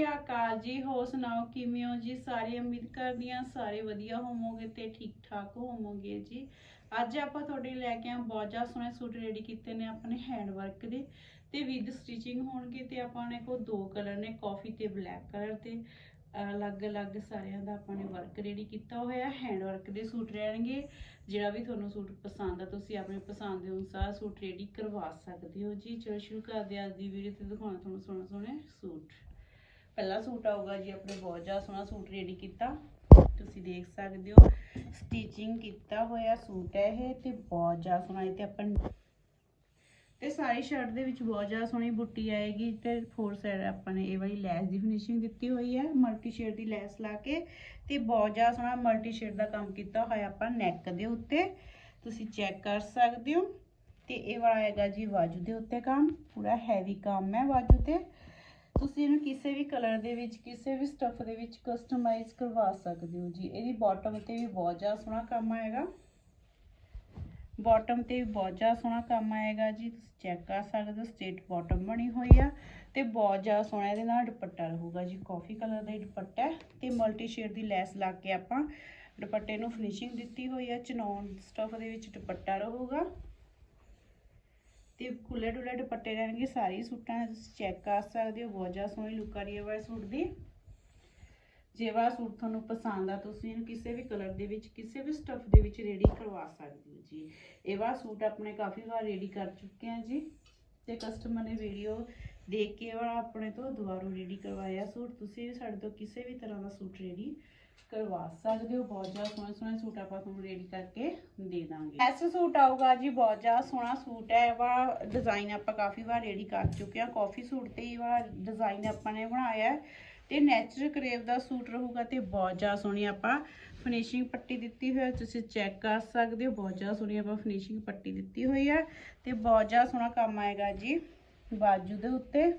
ਸ਼੍ਰੀ ਅਕਾਲ ਜੀ ਹੋ ਸੁਣਾਓ ਕਿਵੇਂ ਹੋ ਜੀ? ਸਾਰੇ ਉਮੀਦ ਕਰਦੀ ਹਾਂ ਸਾਰੇ ਵਧੀਆ ਹੋਵੋਗੇ ਤੇ ਠੀਕ ਠਾਕ ਹੋਵੋਗੇ ਜੀ। ਅੱਜ ਆਪਾਂ ਤੁਹਾਡੇ ਲੈ ਕੇ ਆਂ ਬਹੁਤ ਜ਼ਿਆਦਾ ਸੋਹਣੇ ਸੂਟ ਰੈਡੀ ਕੀਤੇ ਨੇ ਆਪਣੇ ਹੈਂਡ ਵਰਕ ਦੇ ਤੇ ਵਿਦ ਸਟਿਚਿੰਗ ਹੋਣਗੇ ਤੇ ਆਪਾਂ ਨੇ ਕੋ ਦੋ ਕਲਰ ਨੇ ਕਾਫੀ ਤੇ ਬਲੈਕ ਕਲਰ ਤੇ। ਅਲੱਗ-ਅਲੱਗ ਸਾਰਿਆਂ ਦਾ ਆਪਾਂ ਨੇ ਵਰਕ ਰੈਡੀ ਕੀਤਾ ਹੋਇਆ ਹੈਂਡ ਵਰਕ ਦੇ ਸੂਟ ਰਹਿਣਗੇ। ਜਿਹੜਾ ਵੀ ਤੁਹਾਨੂੰ ਸੂਟ ਪਸੰਦ ਆ, ਤੁਸੀਂ ਆਪਣੇ ਪਸੰਦ ਦੇ ਅਨੁਸਾਰ ਸੂਟ ਰੈਡੀ ਕਰਵਾ ਸਕਦੇ ਹੋ ਜੀ। ਚਲੋ ਸ਼ੁਰੂ ਕਰਦੇ ਹਾਂ ਅੱਜ ਦੀ ਵੀਡੀਓ ਤੇ ਦਿਖਾਉਣਾ ਤੁਹਾਨੂੰ ਸੋਹਣੇ ਸੋਹਣੇ ਸੂਟ। ਪਹਿਲਾ ਸੂਟ ਆਊਗਾ ਜੀ, ਆਪਣੇ ਬਹੁਤ ਜ਼ਿਆਦਾ ਸੋਹਣਾ ਸੂਟ ਰੈਡੀ ਕੀਤਾ। ਤੁਸੀਂ ਦੇਖ ਸਕਦੇ ਹੋ ਸਟਿਚਿੰਗ ਕੀਤਾ ਹੋਇਆ ਸੂਟ ਹੈ ਇਹ ਤੇ ਬਹੁਤ ਜ਼ਿਆਦਾ ਸੋਹਣਾ ਇਹ ਤੇ ਆਪਾਂ ਤੇ ਸਾਰੀ ਸ਼ਰਟ ਦੇ ਵਿੱਚ ਬਹੁਤ ਜ਼ਿਆਦਾ ਸੋਹਣੀ ਬੁੱਟੀ ਆਏਗੀ ਤੇ ਫੋਰ ਸਾਈਡ ਆਪਾਂ ਨੇ ਇਹ ਵਾਲੀ ਲੈਸ ਦੀ ਫਿਨਿਸ਼ਿੰਗ ਦਿੱਤੀ ਹੋਈ ਹੈ ਮਲਟੀ ਸ਼ੇਡ ਦੀ ਲੈਸ ਲਾ ਕੇ ਤੇ ਬਹੁਤ ਜ਼ਿਆਦਾ ਸੋਹਣਾ ਮਲਟੀ ਸ਼ੇਡ ਦਾ ਕੰਮ ਕੀਤਾ ਹੋਇਆ ਆਪਾਂ ਨੈਕ ਦੇ ਉੱਤੇ। ਤੁਸੀਂ ਚੈੱਕ ਕਰ ਸਕਦੇ ਹੋ ਤੇ ਇਹ ਵਾਲਾ ਆਏਗਾ ਜੀ ਬਾਜੂ ਦੇ ਉੱਤੇ ਕੰਮ, ਪੂਰਾ ਹੈਵੀ ਕੰਮ ਹੈ ਬਾਜੂ ਤੇ। ਤੁਸੀਂ ਇਹਨੂੰ ਕਿਸੇ ਵੀ ਕਲਰ ਦੇ ਵਿੱਚ, ਕਿਸੇ ਵੀ ਸਟੱਫ ਦੇ ਵਿੱਚ ਕਸਟਮਾਈਜ਼ ਕਰਵਾ ਸਕਦੇ ਹੋ ਜੀ। ਇਹਦੀ ਬਾਟਮ ਤੇ ਵੀ ਬਹੁਤ ਜ਼ਿਆਦਾ ਸੋਹਣਾ ਕੰਮ ਆਏਗਾ। ਬਾਟਮ ਤੇ ਵੀ ਬਹੁਤ ਜ਼ਿਆਦਾ ਸੋਹਣਾ ਕੰਮ ਆਏਗਾ ਜੀ। ਤੁਸੀਂ ਚੈੱਕ ਕਰ ਸਕਦੇ ਹੋ ਸਟੇਟ ਬਾਟਮ ਬਣੀ ਹੋਈ ਆ ਤੇ ਬਹੁਤ ਜ਼ਿਆਦਾ ਸੋਹਣਾ ਇਹਦੇ ਨਾਲ ਦੁਪੱਟਾ ਰਹੂਗਾ ਜੀ। ਕਾਫੀ ਕਲਰ ਦਾ ਦੁਪੱਟਾ ਹੈ ਤੇ ਮਲਟੀ ਸ਼ੇਡ ਦੀ ਲੈਸ ਲਾ ਕੇ ਆਪਾਂ ਦੁਪੱਟੇ ਨੂੰ ਫਿਨਿਸ਼ਿੰਗ ਦਿੱਤੀ ਹੋਈ ਆ। ਚਨੌਨ ਸਟਫ ਦੇ ਵਿੱਚ ਦੁਪੱਟਾ ਰਹੂਗਾ। ਤੇ ਖੁੱਲੇ ਡੁੱਲੇ ਦੁਪੱਟੇ ਰਹਿਣਗੇ, ਸਾਰੇ ਸੂਟਾਂ ਤੁਸੀਂ ਚੈੱਕ ਕਰ ਸਕਦੇ ਹੋ, ਬਹੁਤ ਜ਼ਿਆਦਾ ਸੋਹਣੀ ਲੁੱਕ ਆ ਰਹੀ ਹੈ ਵਾਲੇ ਸੂਟ ਦੀ। ਜੇ ਵਾਲਾ ਸੂਟ ਤੁਹਾਨੂੰ ਪਸੰਦ ਆ, ਤੁਸੀਂ ਇਹਨੂੰ ਕਿਸੇ ਵੀ ਕਲਰ ਦੇ ਵਿੱਚ, ਕਿਸੇ ਵੀ ਸਟਫ ਦੇ ਵਿੱਚ ਰੈਡੀ ਕਰਵਾ ਸਕਦੇ ਹੋ ਜੀ। ਇਹ ਵਾਲਾ ਸੂਟ ਆਪਣੇ ਕਾਫੀ ਵਾਰ ਰੈਡੀ ਕਰ ਚੁੱਕੇ ਆ ਜੀ ਤੇ ਕਸਟਮਰ ਨੇ ਵੀਡੀਓ ਦੇਖ ਕੇ ਵਾਲਾ ਆਪਣੇ ਤੋਂ ਦੁਬਾਰਾ ਰੈਡੀ ਕਰਵਾਇਆ ਸੂਟ। ਤੁਸੀਂ ਵੀ ਸਾਡੇ ਤੋਂ ਕਿਸੇ ਵੀ ਤਰ੍ਹਾਂ ਦਾ ਸੂਟ ਰੈਡੀ ਕਰਵਾ ਸਕਦੇ ਹੋ। ਬਹੁਤ ਜ਼ਿਆਦਾ ਸੋਹਣੇ ਸੋਹਣੇ ਸੂਟ ਆਪਾਂ ਤੁਹਾਨੂੰ ਰੈਡੀ ਕਰਕੇ ਦੇ ਦਾਂਗੇ। ਐਸਾ ਸੂਟ ਆਊਗਾ ਜੀ, ਬਹੁਤ ਜ਼ਿਆਦਾ ਸੋਹਣਾ ਸੂਟ ਹੈ। ਵਾ ਡਿਜ਼ਾਈਨ ਆਪਾਂ ਕਾਫੀ ਵਾਰ ਰੈਡੀ ਕਰ ਚੁੱਕੇ ਆ ਕਾਫੀ ਸੂਟ ਤੇ ਹੀ ਵਾ ਡਿਜ਼ਾਈਨ ਆਪਾਂ ਨੇ ਬਣਾਇਆ ਹੈ। ਤੇ ਨੈਚੁਰਲ ਕਰੇਵ ਦਾ ਸੂਟ ਰਹੂਗਾ ਤੇ ਬਹੁਤ ਜ਼ਿਆਦਾ ਸੋਹਣੀ ਆਪਾਂ ਫਿਨਿਸ਼ਿੰਗ ਪੱਟੀ ਦਿੱਤੀ ਹੋਈ ਹੈ। ਤੁਸੀਂ ਚੈੱਕ ਕਰ ਸਕਦੇ ਹੋ। ਬਹੁਤ ਜ਼ਿਆਦਾ ਸੋਹਣੀ ਆਪਾਂ ਫਿਨਿਸ਼ਿੰਗ ਪੱਟੀ ਦਿੱਤੀ ਹੋਈ ਹੈ। ਤੇ ਬਹੁਤ ਜ਼ਿਆਦਾ ਸੋਹਣਾ ਕੰਮ ਆਏਗਾ ਜੀ। ਬਾਜੂ ਦੇ ਉੱਤੇ।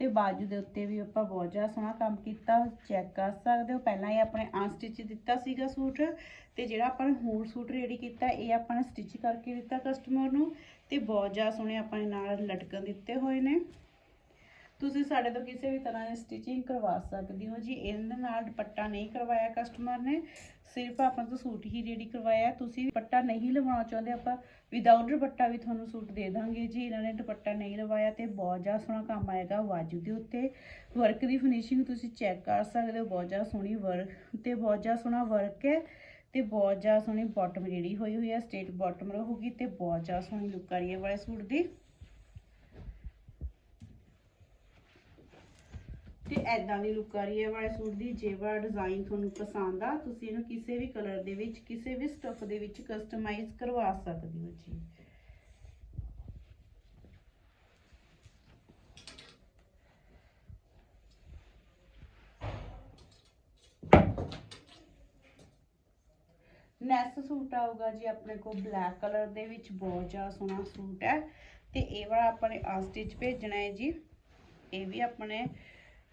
ਤੇ ਬਾਜੂ ਦੇ ਉੱਤੇ ਵੀ ਆਪਾਂ ਬਹੁਤ ਜ਼ਿਆਦਾ ਸੋਹਣਾ ਕੰਮ ਕੀਤਾ ਚੈੱਕ ਕਰ ਸਕਦੇ ਹੋ। ਪਹਿਲਾਂ ਇਹ ਆਪਣੇ ਅਨਸਟਿਚ ਦਿੱਤਾ ਸੀਗਾ ਸੂਟ ਤੇ ਜਿਹੜਾ ਆਪਾਂ ਨੇ ਹੋਰ ਸੂਟ ਰੈਡੀ ਕੀਤਾ, ਇਹ ਆਪਾਂ ਨੇ ਸਟਿਚ ਕਰਕੇ ਦਿੱਤਾ ਕਸਟਮਰ ਨੂੰ ਤੇ ਬਹੁਤ ਜ਼ਿਆਦਾ ਸੋਹਣੇ ਆਪਾਂ ਨੇ ਨਾਲ ਲਟਕਣ ਦਿੱਤੇ ਹੋਏ ਨੇ। ਤੁਸੀਂ ਸਾਡੇ ਤੋਂ ਕਿਸੇ ਵੀ ਤਰ੍ਹਾਂ ਦੀ ਸਟਿਚਿੰਗ ਕਰਵਾ ਸਕਦੇ ਹੋ ਜੀ। ਇਹਦੇ ਨਾਲ ਦੁਪੱਟਾ ਨਹੀਂ ਕਰਵਾਇਆ ਕਸਟਮਰ ਨੇ। ਸਿਰਫ ਆਪਾਂ ਤੋਂ ਸੂਟ ਹੀ ਰੈਡੀ ਕਰਵਾਇਆ। ਤੁਸੀਂ ਦੁਪੱਟਾ ਨਹੀਂ ਲਵਾਉਣਾ ਚਾਹੁੰਦੇ, ਆਪਾਂ ਵਿਦਆਊਟ ਦੁਪੱਟਾ ਵੀ ਤੁਹਾਨੂੰ ਸੂਟ ਦੇ ਦਾਂਗੇ ਜੀ। ਇਹਨਾਂ ਨੇ ਦੁਪੱਟਾ ਨਹੀਂ ਲਵਾਇਆ ਤੇ ਬਹੁਤ ਜ਼ਿਆਦਾ ਸੋਹਣਾ ਕੰਮ ਆਏਗਾ ਬਾਜੂ ਦੇ ਉੱਤੇ। ਵਰਕ ਦੀ ਫਿਨਿਸ਼ਿੰਗ ਤੁਸੀਂ ਚੈੱਕ ਕਰ ਸਕਦੇ ਹੋ। ਬਹੁਤ ਜ਼ਿਆਦਾ ਸੋਹਣੀ ਵਰਕ ਤੇ ਬਹੁਤ ਜ਼ਿਆਦਾ ਸੋਹਣਾ ਵਰਕ ਹੈ ਤੇ ਬਹੁਤ ਜ਼ਿਆਦਾ ਸੋਹਣੀ ਬਾਟਮ ਜਿਹੜੀ ਹੋਈ ਹੋਈ ਹੈ ਸਟੇਟ ਬਾਟਮ ਰਹੂਗੀ ਤੇ ਬਹੁਤ ਜ਼ਿਆਦਾ ਸੋਹਣੀ ਲੁੱਕ ਆ ਰਹੀ ਹੈ ਵਾਲੇ ਸੂਟ ਦੀ। ਐਦਾਂ ਦੀ ਲੁੱਕ ਆ ਰਹੀ ਹੈ, ਵਾਲੇ ਸੂਟ ਦੀ, ਜੇ ਡਿਜ਼ਾਈਨ ਤੁਹਾਨੂੰ ਪਸੰਦ ਆ, ਤੁਸੀਂ ਇਹਨੂੰ ਕਿਸੇ ਵੀ ਕਲਰ ਦੇ ਵਿੱਚ, ਕਿਸੇ ਵੀ ਸਟਫ ਦੇ ਵਿੱਚ ਕਸਟਮਾਈਜ਼ ਕਰਵਾ ਸਕਦੇ ਹੋ ਜੀ। ਨੈਕਸਟ ਸੂਟ ਆਊਗਾ ਜੀ ਆਪਣੇ ਕੋਲ ਬਲੈਕ ਕਲਰ ਦੇ ਵਿੱਚ ਬਹੁਤ ਜ਼ਿਆਦਾ ਸੋਹਣਾ ਸੂਟ ਹੈ। ਤੇ ਇਹ ਵਾਲਾ ਆਪਾਂ ਨੇ ਆ ਸਟਿਚ ਭੇਜਣਾ ਹੈ ਜੀ। ਇਹ ਵੀ ਆਪਣੇ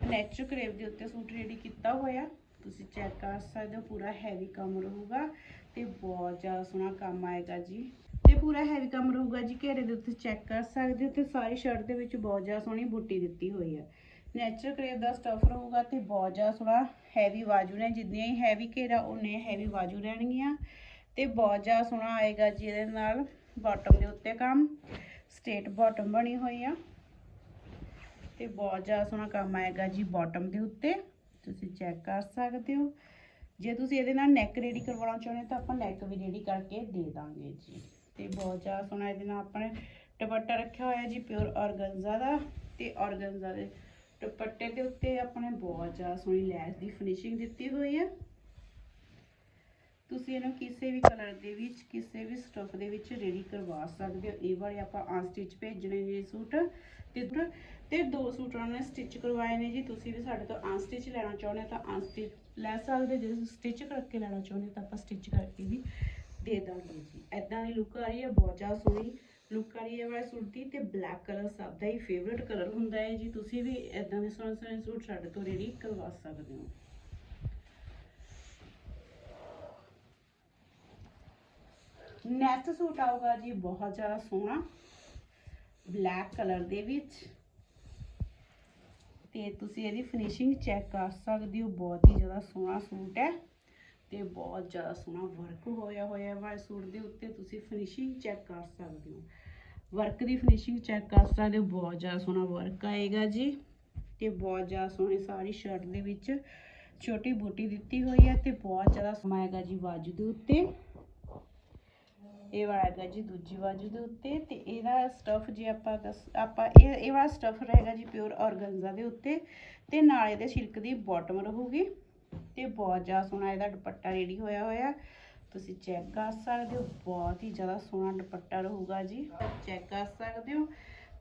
ਨੈਚੁਰਲ ਕਰੇਵ ਦੇ ਉੱਤੇ ਸੂਟ ਰੈਡੀ ਕੀਤਾ ਹੋਇਆ। ਤੁਸੀਂ ਚੈੱਕ ਕਰ ਸਕਦੇ ਹੋ, ਪੂਰਾ ਹੈਵੀ ਕੰਮ ਰਹੂਗਾ ਤੇ ਬਹੁਤ ਜ਼ਿਆਦਾ ਸੋਹਣਾ ਕੰਮ ਆਏਗਾ ਜੀ। ਤੇ ਪੂਰਾ ਹੈਵੀ ਕੰਮ ਰਹੂਗਾ ਜੀ, ਘੇਰੇ ਦੇ ਉੱਤੇ ਚੈੱਕ ਕਰ ਸਕਦੇ ਹੋ ਤੇ ਸਾਰੀ ਸ਼ਰਟ ਦੇ ਵਿੱਚ ਬਹੁਤ ਜ਼ਿਆਦਾ ਸੋਹਣੀ ਬੁੱਟੀ ਦਿੱਤੀ ਹੋਈ ਹੈ। ਨੈਚੁਰਲ ਕਰੇਵ ਦਾ ਸਟਫ ਰਹੂਗਾ ਤੇ ਬਹੁਤ ਜ਼ਿਆਦਾ ਸੋਹਣਾ ਹੈਵੀ ਬਾਜੂ ਨੇ, ਜਿੰਨੀਆਂ ਹੀ ਹੈਵੀ ਘੇਰਾ ਉਨੇ ਹੈਵੀ ਬਾਜੂ ਰਹਿਣਗੀਆਂ ਤੇ ਬਹੁਤ ਜ਼ਿਆਦਾ ਸੋਹਣਾ ਆਏਗਾ ਜੀ ਇਹਦੇ ਨਾਲ। ਬਾਟਮ ਦੇ ਉੱਤੇ ਕੰਮ ਸਟੇਟ ਬਾਟਮ ਬਣੀ ਹੋਈ ਆ। ਤੇ ਬਹੁਤ ਜ਼ਿਆਦਾ ਸੋਹਣਾ ਕੰਮ ਆਏਗਾ ਜੀ ਬਾਟਮ ਦੇ ਉੱਤੇ। ਤੁਸੀਂ ਚੈੱਕ ਕਰ ਸਕਦੇ ਹੋ। ਜੇ ਤੁਸੀਂ ਇਹਦੇ ਨਾਲ ਨੈਕ ਰੈਡੀ ਕਰਵਾਉਣਾ ਚਾਹੁੰਦੇ ਹੋ ਤਾਂ ਆਪਾਂ ਨੈਕ ਵੀ ਰੈਡੀ ਕਰਕੇ ਦੇ ਦਾਂਗੇ ਜੀ। ਤੇ ਬਹੁਤ ਜ਼ਿਆਦਾ ਸੋਹਣਾ ਇਹਦੇ ਨਾਲ ਆਪਣੇ ਨੇ ਦੁਪੱਟਾ ਰੱਖਿਆ ਹੋਇਆ ਜੀ ਪਿਓਰ ਆਰਗਨਜ਼ਾ ਦਾ। ਤੇ ਆਰਗਨਜ਼ਾ ਦੇ ਦੁਪੱਟੇ ਦੇ ਉੱਤੇ ਆਪਣੇ ਬਹੁਤ ਜ਼ਿਆਦਾ ਸੋਹਣੀ ਲੈਸ ਦੀ ਫਿਨਿਸ਼ਿੰਗ ਦਿੱਤੀ ਹੋਈ ਹੈ। ਤੁਸੀਂ ਇਹਨੂੰ ਕਿਸੇ ਵੀ ਕਲਰ ਦੇ ਵਿੱਚ ਕਿਸੇ ਵੀ ਸਟਫ ਦੇ ਵਿੱਚ ਰੈਡੀ ਕਰਵਾ ਸਕਦੇ ਹੋ। ਇਹ ਵਾਲੇ ਆਪਾਂ ਅਨਸਟਿਚ ਭੇਜਣੇ ਨੇ ਸੂਟ ਤੇ ਤੇ ਦੋ ਸੂਟ ਨੇ ਸਟਿਚ ਕਰਵਾਏ ਨੇ ਜੀ। ਤੁਸੀਂ ਵੀ ਸਾਡੇ ਤੋਂ ਅਨਸਟਿਚ ਲੈਣਾ ਚਾਹੁੰਦੇ ਤਾਂ ਅਨਸਟਿਚ ਲੈ ਸਕਦੇ ਜੇ ਸਟਿਚ ਕਰਕੇ ਲੈਣਾ ਚਾਹੁੰਦੇ ਤਾਂ ਆਪਾਂ ਸਟਿਚ ਕਰਕੇ ਵੀ ਦੇ ਦਾਂਗੇ ਜੀ। ਐਦਾਂ ਦੀ ਲੁੱਕ ਆ ਰਹੀ ਹੈ ਬਹੁਤ ਜ਼ਿਆਦਾ ਸੋਹਣੀ ਲੁੱਕ ਆ ਰਹੀ ਹੈ ਵਾਲੇ ਸੂਟ ਦੀ ਤੇ ਬਲੈਕ ਕਲਰ ਸਭ ਦਾ ਹੀ ਫੇਵਰਿਟ ਕਲਰ ਹੁੰਦਾ ਹੈ ਜੀ। ਤੁਸੀਂ ਵੀ ਐਦਾਂ ਦੇ ਸੋਹਣੇ ਸੋਹਣੇ ਸੂਟ ਸਾਡੇ ਤੋਂ ਰੈਡੀ ਕਰਵਾ ਸਕਦੇ ਹੋ। ਨੈਕਸਟ ਸੂਟ ਆਊਗਾ ਜੀ ਬਹੁਤ ਜ਼ਿਆਦਾ ਸੋਹਣਾ। ਬਲੈਕ ਕਲਰ ਦੇ ਵਿੱਚ। ਤੇ ਤੁਸੀਂ ਇਹਦੀ ਫਿਨਿਸ਼ਿੰਗ ਚੈੱਕ ਕਰ ਸਕਦੇ ਹੋ। ਬਹੁਤ ਹੀ ਜ਼ਿਆਦਾ ਸੋਹਣਾ ਸੂਟ ਹੈ। ਤੇ ਬਹੁਤ ਜ਼ਿਆਦਾ ਸੋਹਣਾ ਵਰਕ ਹੋਇਆ ਹੋਇਆ ਵਾ ਸੂਟ ਦੇ ਉੱਤੇ। ਤੁਸੀਂ ਫਿਨਿਸ਼ਿੰਗ ਚੈੱਕ ਕਰ ਸਕਦੇ ਹੋ। ਵਰਕ ਦੀ ਫਿਨਿਸ਼ਿੰਗ ਚੈੱਕ ਕਰ ਸਕਦੇ ਹੋ। ਬਹੁਤ ਜ਼ਿਆਦਾ ਸੋਹਣਾ ਵਰਕ ਆਏਗਾ ਜੀ। ਤੇ ਬਹੁਤ ਜ਼ਿਆਦਾ ਸੋਹਣੀ ਸਾਰੀ ਸ਼ਰਟ ਦੇ ਵਿੱਚ ਛੋਟੀ ਬੂਟੀ ਦਿੱਤੀ ਹੋਈ ਹੈ ਤੇ ਬਹੁਤ ਜ਼ਿਆਦਾ ਸੋਹਣਾ ਆਏਗਾ ਜੀ ਬਾਜੂ ਦੇ ਉੱਤੇ। ਇਹ ਵਾਲਾ ਹੈਗਾ ਜੀ ਦੂਜੀ ਬਾਜੂ ਦੇ ਉੱਤੇ ਤੇ ਇਹਦਾ ਸਟਫ ਜੇ ਆਪਾਂ ਦੱਸ- ਆਪਾਂ ਇਹ ਇਹ ਵਾਲਾ ਸਟਫ ਰਹੇਗਾ ਜੀ ਪਿਓਰ ਆਰਗਨਜ਼ਾ ਦੇ ਉੱਤੇ ਤੇ ਨਾਲ ਇਹਦੇ ਸਿਲਕ ਦੀ ਬਾਟਮ ਰਹੂਗੀ ਤੇ ਬਹੁਤ ਜ਼ਿਆਦਾ ਸੋਹਣਾ ਇਹਦਾ ਦੁਪੱਟਾ ਰੈਡੀ ਹੋਇਆ ਹੋਇਆ। ਤੁਸੀਂ ਚੈੱਕ ਕਰ ਸਕਦੇ ਹੋ, ਬਹੁਤ ਹੀ ਜ਼ਿਆਦਾ ਸੋਹਣਾ ਦੁਪੱਟਾ ਰਹੂਗਾ ਜੀ। ਚੈੱਕ ਕਰ ਸਕਦੇ ਹੋ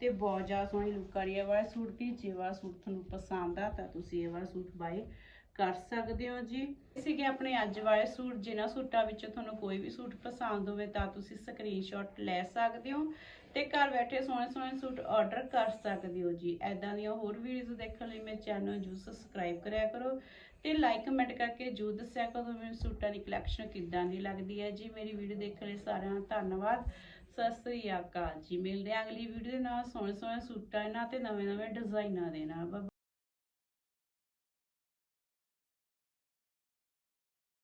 ਤੇ ਬਹੁਤ ਜ਼ਿਆਦਾ ਸੋਹਣੀ ਲੁੱਕ ਆ ਰਹੀ ਹੈ। ਵਾਲਾ ਸੂਟ ਦੀ ਜੇ ਵਾਲਾ ਸੂਟ ਤੁਹਾਨੂੰ ਪਸੰਦ ਆ ਤਾਂ ਤੁਸੀਂ ਇਹ ਵਾਲਾ ਸੂਟ ਬਾਏ ਕਰ ਸਕਦੇ ਹੋ ਜੀ। ਸੀਗੇ ਆਪਣੇ ਅੱਜ ਵਾਲੇ ਸੂਟ, ਜਿਨ੍ਹਾਂ ਸੂਟਾਂ ਵਿੱਚੋਂ ਤੁਹਾਨੂੰ ਕੋਈ ਵੀ ਸੂਟ ਪਸੰਦ ਹੋਵੇ ਤਾਂ ਤੁਸੀਂ ਸਕਰੀਨਸ਼ਾਟ ਲੈ ਸਕਦੇ ਹੋ ਤੇ ਘਰ ਬੈਠੇ ਸੋਹਣੇ ਸੋਹਣੇ ਸੂਟ ਆਰਡਰ ਕਰ ਸਕਦੇ ਹੋ ਜੀ। ਐਦਾਂ ਦੀਆਂ ਹੋਰ ਵੀਡੀਓਜ਼ ਦੇਖਣ ਲਈ ਮੇਰੇ ਚੈਨਲ ਨੂੰ ਜਰੂਰ ਸਬਸਕ੍ਰਾਈਬ ਕਰਿਆ ਕਰੋ ਤੇ ਲਾਈਕ ਕਮੈਂਟ ਕਰਕੇ ਜਰੂਰ ਦੱਸਿਆ ਕਰੋ ਤੁਹਾਨੂੰ ਸੂਟਾਂ ਦੀ ਕਲੈਕਸ਼ਨ ਕਿੱਦਾਂ ਦੀ ਲੱਗਦੀ ਹੈ ਜੀ। ਮੇਰੀ ਵੀਡੀਓ ਦੇਖਣ ਲਈ ਸਾਰਿਆਂ ਦਾ ਧੰਨਵਾਦ। ਸਤਿ ਸ੍ਰੀ ਅਕਾਲ ਜੀ। ਮਿਲਦੇ ਹਾਂ ਅਗਲੀ ਵੀਡੀਓ ਦੇ ਨਾਲ। ਸੋਹਣੇ ਸੋਹਣੇ ਸੂਟਾਂ ਨਾਲ ਤੇ, ਨਵੇਂ ਨਵੇਂ ਡਿਜ਼ਾਈਨਾਂ ਦੇ ਨਾਲ।